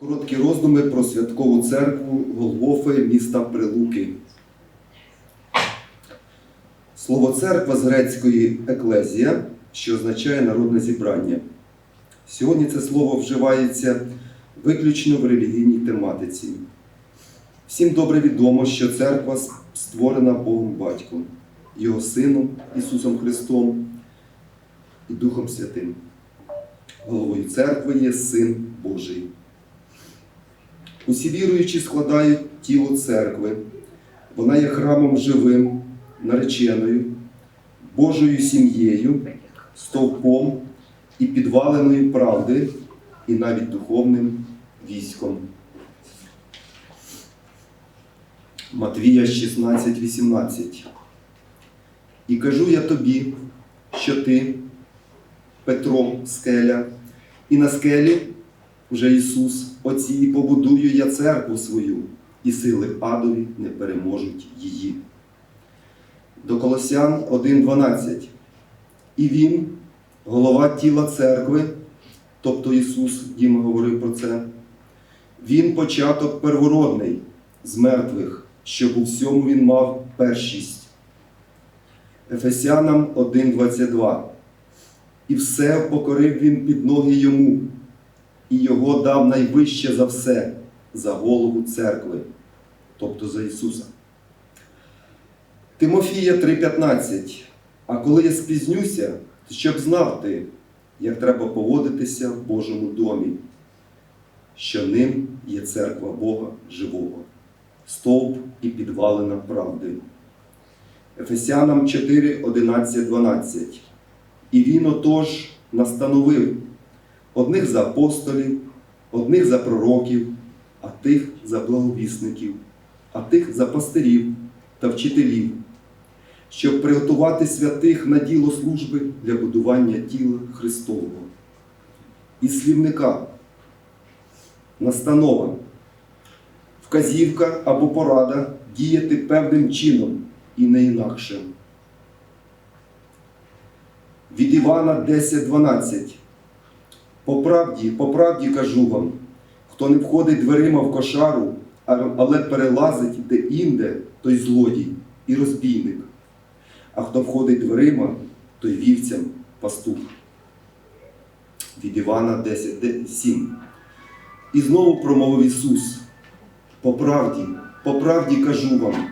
Короткі роздуми про святкову церкву Голгофи міста Прилуки. Слово церква з грецької еклезія, що означає народне зібрання. Сьогодні це слово вживається виключно в релігійній тематиці. Всім добре відомо, що церква створена Богом Батьком, Його Сином Ісусом Христом і Духом Святим. Головою церкви є Син Божий. Усі віруючі складають тіло церкви. Вона є храмом живим, нареченою, Божою сім'єю, стовпом і підваленою правди, і навіть духовним військом. Матвія 16:18. І кажу я тобі, що ти, Петро, скеля, і на скелі вже Ісус, оці і побудую я церкву свою, і сили адові не переможуть її. До Колосян 1.12. І Він, голова тіла церкви, тобто Ісус, Діма говорив про це, Він початок первородний з мертвих, щоб у всьому Він мав першість. Ефесянам 1.22. І все покорив він під ноги йому, і його дав найвище за все, за голову церкви, тобто за Ісуса. Тимофія 3:15. А коли я спізнюся, щоб знав ти, як треба поводитися в Божому домі, що ним є церква Бога живого, стовп і підвалина правди. Ефесянам 4, 11, 12. І він отож настановив одних за апостолів, одних за пророків, а тих за благовісників, а тих за пастирів та вчителів, щоб приготувати святих на діло служби для будування тіла Христового. І слівника, настанова, вказівка або порада діяти певним чином і не інакшим. Від Івана 10.12. По правді, по правді кажу вам, хто не входить дверима в кошару, але перелазить де-інде, той злодій і розбійник. А хто входить дверима, той вівцям пастух. Від Івана 10.7. І знову промовив Ісус. По правді, по правді кажу вам,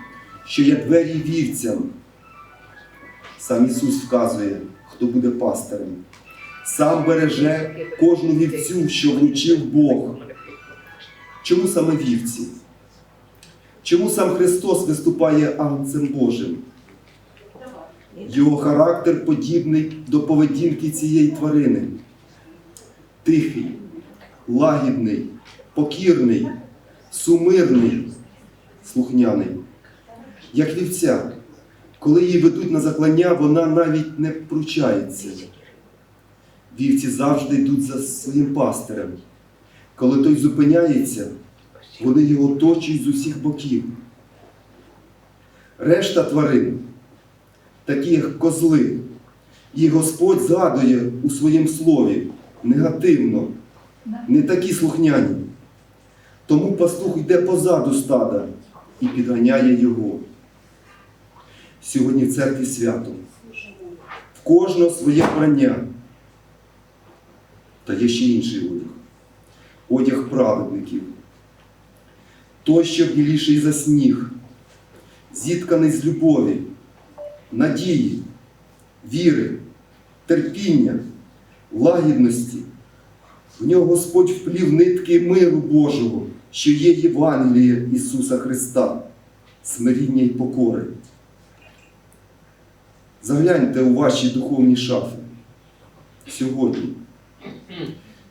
що я двері вівцям. Сам Ісус вказує, хто буде пастирем. Сам береже кожну вівцю, що вручив Бог. Чому саме вівці? Чому сам Христос виступає агнцем Божим? Його характер подібний до поведінки цієї тварини. Тихий, лагідний, покірний, сумирний, слухняний. Як вівця, коли її ведуть на заклання, вона навіть не пручається. Вівці завжди йдуть за своїм пастирем. Коли той зупиняється, вони його оточують з усіх боків. Решта тварин, такі як козли, їх Господь згадує у своїм слові негативно, не такі слухняні. Тому пастух йде позаду стада і підганяє його. Сьогодні в церкві свято. В кожного своє вбрання. Та є ще інший одяг. Одяг праведників. Той, що біліший за сніг, зітканий з любові, надії, віри, терпіння, лагідності. В нього Господь вплів нитки миру Божого, що є Євангеліє Ісуса Христа, смиріння й покори. Загляньте у ваші духовні шафи сьогодні.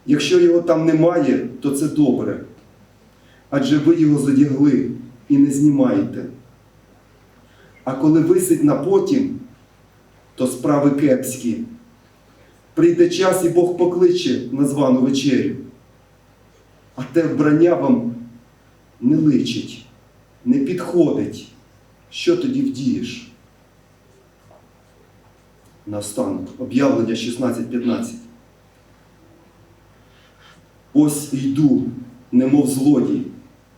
Якщо його там немає, то це добре. Адже ви його задягли і не знімаєте. А коли висить на потім, то справи кепські. Прийде час і Бог покличе на звану вечерю. А те вбрання вам не личить, не підходить. Що тоді вдієш? Наостанок, об'явлення 16.15. Ось йду, немов злодій,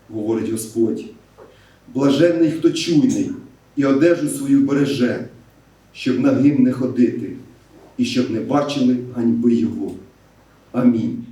говорить Господь. Блаженний, хто чуйний, і одежу свою береже, щоб на гим не ходити, і щоб не бачили ганьби Його. Амінь.